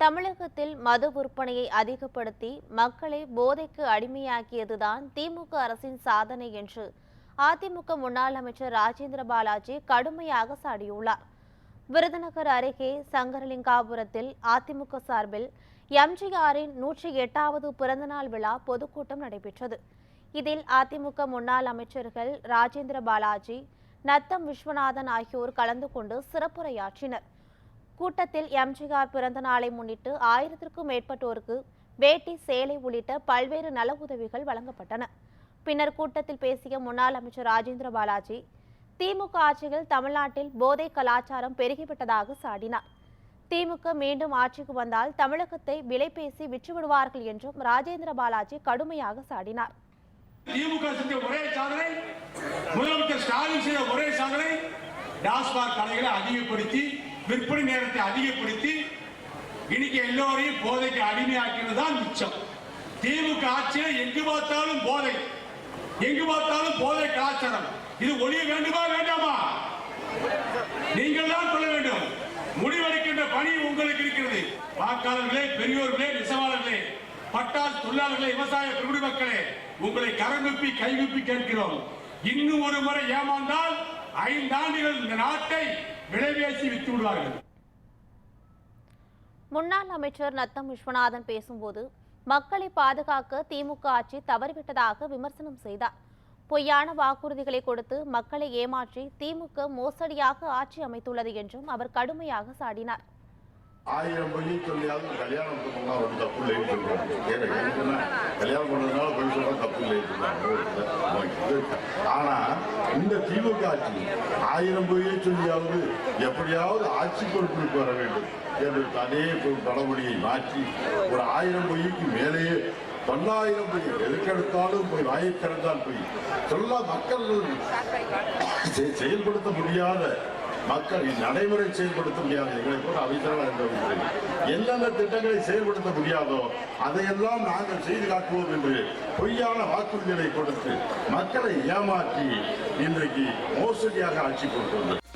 தமிழகத்தில் மது விற்பனையை அதிகப்படுத்தி மக்களை போதைக்கு அடிமையாக்கியதுதான் திமுக அரசின் சாதனை என்று அதிமுக முன்னாள் அமைச்சர் ராஜேந்திர பாலாஜி கடுமையாக சாடியுள்ளார். விருதுநகர் அருகே சங்கரலிங்காபுரத்தில் அதிமுக சார்பில் எம்ஜிஆரின் நூற்றி எட்டாவது பிறந்தநாள் விழா பொதுக்கூட்டம் நடைபெற்றது. இதில் அதிமுக முன்னாள் அமைச்சர்கள் ராஜேந்திர பாலாஜி நத்தம் விஸ்வநாதன் ஆகியோர் கலந்து கொண்டு சிறப்புரையாற்றினர். கூட்டத்தில் எம்ஜிஆர் பிறந்த நாளை முன்னிட்டு ஆயிரத்திற்கும் மேற்பட்டோருக்கு வேட்டி சேலை உள்ளிட்ட பல்வேறு நல உதவிகள் வழங்கப்பட்டன. பின்னர் கூட்டத்தில் பேசிய முன்னாள் அமைச்சர் ராஜேந்திர பாலாஜி திமுக ஆட்சியில் தமிழ்நாட்டில் போதை கலாச்சாரம் பெருகிவிட்டதாக சாடினார். திமுக மீண்டும் ஆட்சிக்கு வந்தால் தமிழகத்தை விலை பேசி விற்றுவிடுவார்கள் என்றும் ராஜேந்திர பாலாஜி கடுமையாக சாடினார். திமுக செஞ்ச ஒரே சாதனை முதலமைச்சர் ஸ்டாலின் செய்த ஒரே சாதனை டாஸ்மாக் கடைகளை அதிகப்படுத்தி விற்பனை நேரத்தை அதிகப்படுத்தி இன்னைக்கு எல்லோரையும் போதைக்கு அடிமையாக்கினது தான் மிச்சம். திமுக ஆட்சியில எங்கு பார்த்தாலும் போதை. எங்கு பார்த்தாலும் போதை கலாச்சாரம். இது ஒளிய வேண்டுமா வேண்டாமா? நீங்கள் தான் சொல்ல வேண்டும். முடிவெடுக்கின்ற பணி உங்களுக்கு இருக்கிறது. வாக்காளர்களே பெரியோர்களே நெசவாளர்களே பட்டாசு தொழிலாளர்களே விவசாய பெருங்குடி மக்களே உங்களை கரங்குப்பி கைகுப்பி கேட்கிறோம். இன்னும் ஒரு முறை ஏமாந்தால் ஐந்தாண்டுகள் இந்த நாட்டை பேசி வித்து விடுவார்கள். முன்னாள் அமைச்சர் நத்தம் விஸ்வநாதன் பேசும்போது மக்களை பாதுகாக்க திமுக ஆட்சி தவறிவிட்டதாக விமர்சனம் செய்தார். பொய்யான வாக்குறுதிகளை கொடுத்து மக்களை ஏமாற்றி திமுக மோசடியாக ஆட்சி அமைத்துள்ளது என்றும் அவர் கடுமையாக சாடினார். ஆயிரம் பொய் சொல்லியாவது கல்யாணம் பண்ணா ஒரு தப்பு எனக்குன்னா கல்யாணம் பண்ணதுனால பொய் சொல்ற தப்பு சொல்றாங்க. ஆனா இந்த திமுக ஆட்சி ஆயிரம் பொய்யை சொல்லியாவது எப்படியாவது ஆட்சி பொறுப்பிற்கு வர வேண்டும் என்று தனே படமொழியை மாற்றி ஒரு ஆயிரம் பொய்க்கு மேலேயே பல்லாயிரம் பொய் எதுக்கெடுத்தாலும் போய் வாயை திறந்தால் போய் சொல்ல மக்கள் செயல்படுத்த முடியாத மக்கள் நடைமுறை செயல்படுத்த முடியாத எங்களை போல அவைத்தரவாளர்கள் எந்தெந்த திட்டங்களை செயல்படுத்த முடியாதோ அதையெல்லாம் நாங்கள் செய்து காட்டுவோம் என்று பொய்யான வாக்குறுதிகளை கொடுத்து மக்களை ஏமாற்றி இன்றைக்கு மோசடியாக ஆட்சி கொடுத்துள்ளது